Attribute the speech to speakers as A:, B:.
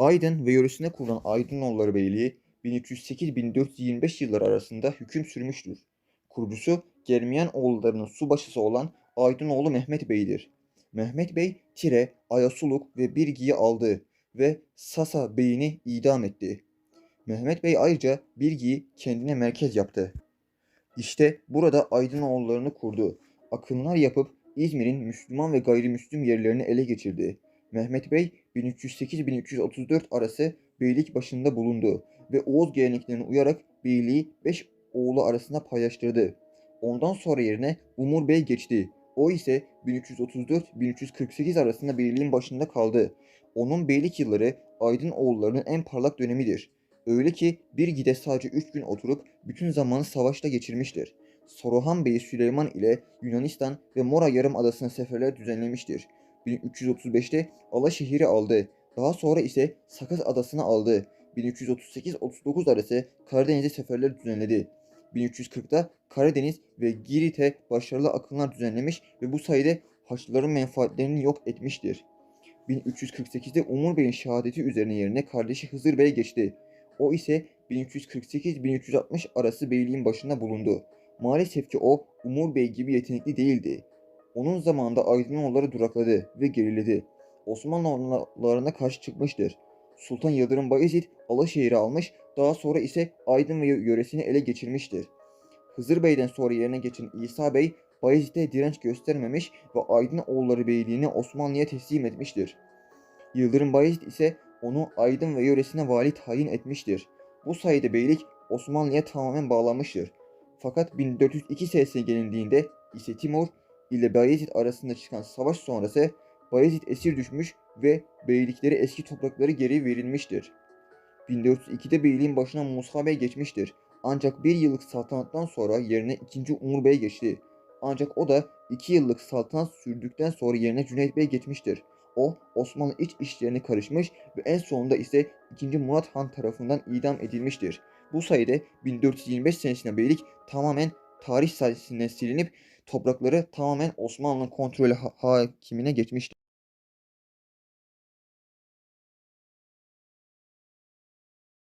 A: Aydın ve yöresine kurulan Aydınoğulları Beyliği 1308-1425 yılları arasında hüküm sürmüştür. Kurucusu Germiyanoğullarının subaşısı olan Aydınoğlu Mehmet Bey'dir. Mehmet Bey Tire, Ayasuluk ve Birgi'yi aldı ve Sasa Bey'ini idam etti. Mehmet Bey ayrıca Birgi'yi kendine merkez yaptı. İşte burada Aydınoğullarını kurdu. Akınlar yapıp İzmir'in Müslüman ve gayrimüslim yerlerini ele geçirdi. Mehmet Bey 1308-1334 arası beylik başında bulundu ve Oğuz geleneklerine uyarak beyliği 5 oğlu arasında paylaştırdı. Ondan sonra yerine Umur Bey geçti. O ise 1334-1348 arasında beyliğin başında kaldı. Onun beylik yılları Aydın oğullarının en parlak dönemidir. Öyle ki bir gide sadece 3 gün oturup bütün zamanı savaşta geçirmiştir. Saruhan Bey Süleyman ile Yunanistan ve Mora Yarımadası'na seferler düzenlemiştir. 1335'te Alaşehir'i aldı. Daha sonra ise Sakız Adası'nı aldı. 1338-39 arası Karadeniz'e seferler düzenledi. 1340'da Karadeniz ve Girit'e başarılı akınlar düzenlemiş ve bu sayede Haçlıların menfaatlerini yok etmiştir. 1348'de Umur Bey'in şehadeti üzerine yerine kardeşi Hızır Bey geçti. O ise 1348-1360 arası beyliğin başında bulundu. Maalesef ki o Umur Bey gibi yetenekli değildi. Onun zamanında Aydınoğulları durakladı ve geriledi. Osmanlılarına karşı çıkmıştır. Sultan Yıldırım Bayezid Alaşehir'i almış, daha sonra ise Aydın ve yöresini ele geçirmiştir. Hızır Bey'den sonra yerine geçen İsa Bey, Bayezid'e direnç göstermemiş ve Aydın oğulları beyliğini Osmanlı'ya teslim etmiştir. Yıldırım Bayezid ise onu Aydın ve yöresine vali tayin etmiştir. Bu sayede beylik Osmanlı'ya tamamen bağlanmıştır. Fakat 1402 senesine gelindiğinde ise Timur ile Bayezid arasında çıkan savaş sonrası Bayezid esir düşmüş ve beylikleri eski toprakları geri verilmiştir. 1402'de beyliğin başına Musa Bey geçmiştir. Ancak bir yıllık saltanattan sonra yerine 2. Umur Bey geçti. Ancak o da 2 yıllık saltanat sürdükten sonra yerine Cüneyt Bey geçmiştir. O Osmanlı iç işlerine karışmış ve en sonunda ise 2. Murat Han tarafından idam edilmiştir. Bu sayede 1425 senesinde beylik tamamen tarih sayesinde silinip toprakları tamamen Osmanlı'nın kontrolü ha- hakimine geçmiştir.